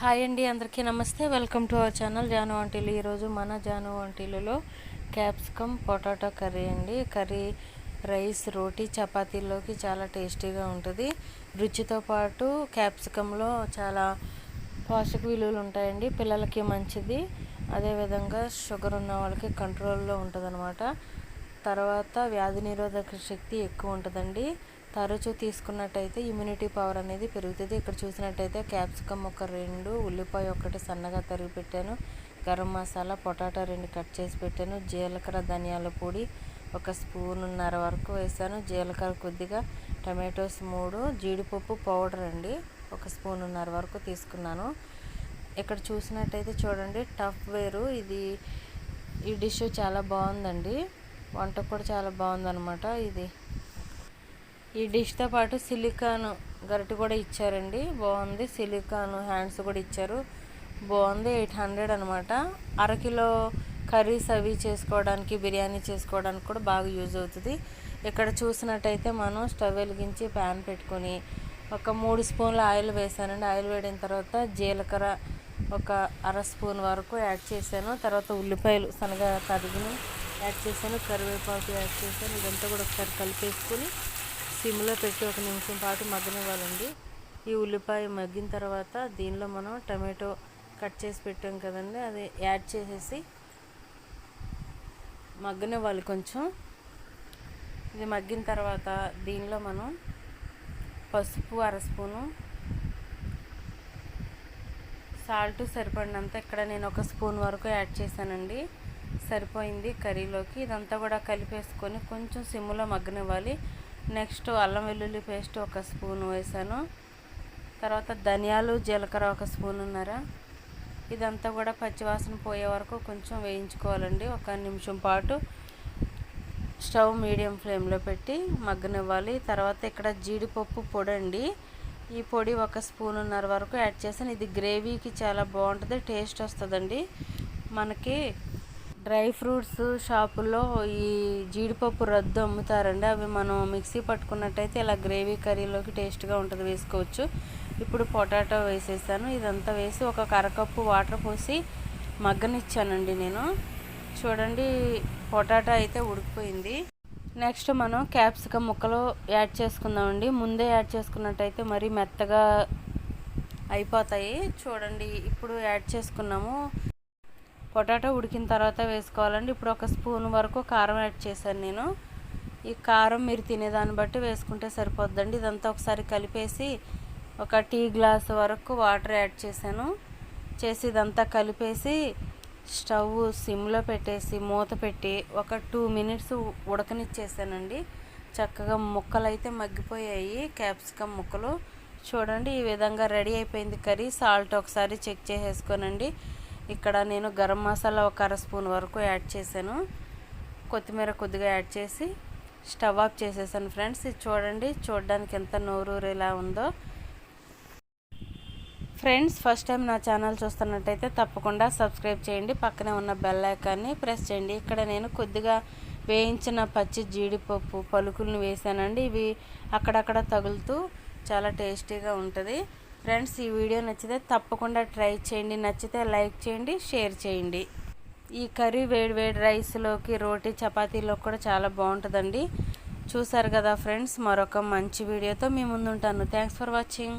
Hi అండి అందరికీ నమస్తే. Welcome to our channel Janu వంటీలు ఈరోజు మన జాను వంటీలలో క్యాప్సికమ్ పొటాటో కర్రీ అండి. కర్రీ రైస్ రోటీ చపాతీల్లోకి చాలా టేస్టీగా ఉంటుంది. రుచితో పాటు క్యాప్సికంలో చాలా పోషక విలువలు ఉంటాయండి. పిల్లలకి మంచిది. అదేవిధంగా షుగర్ ఉన్న వాళ్ళకి కంట్రోల్లో ఉంటుందన్నమాట. తర్వాత వ్యాధి నిరోధక శక్తి ఎక్కువ ఉంటుందండి. తరచూ తీసుకున్నట్టయితే ఇమ్యూనిటీ పవర్ అనేది పెరుగుతుంది. ఇక్కడ చూసినట్టయితే క్యాప్సికమ్ ఒక రెండు ఉల్లిపాయ ఒకటి సన్నగా తరిగి పెట్టాను. గరం మసాలా పొటాటో రెండు కట్ చేసి పెట్టాను. జీలకర్ర ధనియాల పొడి ఒక స్పూన్నర వరకు వేసాను. జీలకర్ర కొద్దిగా టమాటోస్ మూడు జీడిపప్పు పౌడర్ అండి ఒక స్పూన్నర వరకు తీసుకున్నాను. ఇక్కడ చూసినట్టయితే చూడండి టఫ్ వేరు. ఇది ఈ డిష్ చాలా బాగుందండి. వంట కూడా చాలా బాగుందన్నమాట ఇది. ఈ డిష్తో పాటు సిలికాన్ గరిటె కూడా ఇచ్చారండి. బాగుంది. సిలికాన్ హ్యాండ్స్ కూడా ఇచ్చారు. బాగుంది. ఎయిట్ హండ్రెడ్ అనమాట అరకిలో కర్రీస్ అవి చేసుకోవడానికి బిర్యానీ చేసుకోవడానికి కూడా బాగా యూజ్ అవుతుంది. ఇక్కడ చూసినట్టయితే మనం స్టవ్ వెలిగించి ప్యాన్ పెట్టుకొని ఒక మూడు స్పూన్ల ఆయిల్ వేసానండి. ఆయిల్ వేడిన తర్వాత జీలకర్ర ఒక అర స్పూన్ వరకు యాడ్ చేశాను. తర్వాత ఉల్లిపాయలు సన్నగా తరిగిన యాడ్ చేశాను. కరివేపాకు యాడ్ చేశాను. ఇదంతా కూడా ఒకసారి కలిపేసుకొని సిమ్లో పెట్టి ఒక నిమిషం పాటు మగ్గనివ్వాలండి. ఈ ఉల్లిపాయ మగ్గిన తర్వాత దీనిలో మనం టమాటో కట్ చేసి పెట్టాం కదండి అది యాడ్ చేసేసి మగ్గనివ్వాలి కొంచెం. ఇది మగ్గిన తర్వాత దీనిలో మనం పసుపు అర స్పూను సాల్ట్ సరిపడినంత ఇక్కడ నేను ఒక స్పూన్ వరకు యాడ్ చేశానండి. సరిపోయింది కర్రీలోకి. ఇదంతా కూడా కలిపేసుకొని కొంచెం సిమ్లో మగ్గనివ్వాలి. నెక్స్ట్ అల్లం వెల్లుల్లి పేస్ట్ ఒక స్పూన్ వేసాను. తర్వాత ధనియాలు జీలకర్ర ఒక స్పూన్ ఉన్నారా? ఇదంతా కూడా పచ్చివాసన పోయే వరకు కొంచెం వేయించుకోవాలండి. ఒక నిమిషం పాటు స్టవ్ మీడియం ఫ్లేమ్లో పెట్టి మగ్గనివ్వాలి. తర్వాత ఇక్కడ జీడిపప్పు పొడి అండి ఈ పొడి ఒక స్పూన్ ఉన్నర వరకు యాడ్ చేసాను ఇది గ్రేవీకి చాలా బాగుంటుంది టేస్ట్ వస్తుందండి. మనకి డ్రై ఫ్రూట్స్ షాపుల్లో ఈ జీడిపప్పు రద్దు అమ్ముతారండి. అవి మనం మిక్సీ పట్టుకున్నట్టయితే ఇలా గ్రేవీ కర్రీలోకి టేస్ట్గా ఉంటుంది వేసుకోవచ్చు. ఇప్పుడు పొటాటో వేసేసాను. ఇదంతా వేసి ఒక కరకప్పు వాటర్ పోసి మగ్గనిచ్చానండి నేను. చూడండి పొటాటో అయితే ఉడికిపోయింది. నెక్స్ట్ మనం క్యాప్సికమ్ ముక్కలు యాడ్ చేసుకుందామండి. ముందే యాడ్ చేసుకున్నట్టయితే మరీ మెత్తగా అయిపోతాయి. చూడండి ఇప్పుడు యాడ్ చేసుకున్నాము. పొటాటో ఉడికిన తర్వాత వేసుకోవాలండి. ఇప్పుడు ఒక స్పూన్ వరకు కారం యాడ్ చేశాను నేను. ఈ కారం మీరు తినేదాన్ని బట్టి వేసుకుంటే సరిపోద్దండి. ఇదంతా ఒకసారి కలిపేసి ఒక టీ గ్లాస్ వరకు వాటర్ యాడ్ చేశాను. చేసి ఇదంతా కలిపేసి స్టవ్ సిమ్లో పెట్టేసి మూత పెట్టి ఒక టూ మినిట్స్ ఉడకనిచ్చేసానండి. చక్కగా ముక్కలు అయితే మగ్గిపోయాయి. క్యాప్సికమ్ ముక్కలు. చూడండి ఈ విధంగా రెడీ అయిపోయింది కర్రీ. సాల్ట్ ఒకసారి చెక్ చేసేసుకోనండి. ఇక్కడ నేను గరం మసాలా ఒక అర స్పూన్ వరకు యాడ్ చేశాను. కొత్తిమీర కొద్దిగా యాడ్ చేసి స్టవ్ ఆఫ్ చేసేసాను ఫ్రెండ్స్. ఇది చూడండి చూడడానికి ఎంత నోరూరేలా ఉందో. ఫ్రెండ్స్ ఫస్ట్ టైం నా ఛానల్ చూస్తున్నట్టయితే తప్పకుండా సబ్స్క్రైబ్ చేయండి. పక్కనే ఉన్న బెల్ ఐకాన్ని ప్రెస్ చేయండి. ఇక్కడ నేను కొద్దిగా వేయించిన పచ్చి జీడిపప్పు పలుకులను వేసానండి. ఇవి అక్కడక్కడ తగులుతూ చాలా టేస్టీగా ఉంటుంది. ఫ్రెండ్స్ ఈ వీడియో నచ్చితే తప్పకుండా ట్రై చేయండి. నచ్చితే లైక్ చేయండి షేర్ చేయండి. ఈ కర్రీ వేడి వేడి రైస్లోకి రోటీ చపాతీలో కూడా చాలా బాగుంటుందండి. చూసారు కదా ఫ్రెండ్స్ మరొక మంచి వీడియోతో మీ ముందుంటాను. Thanks for watching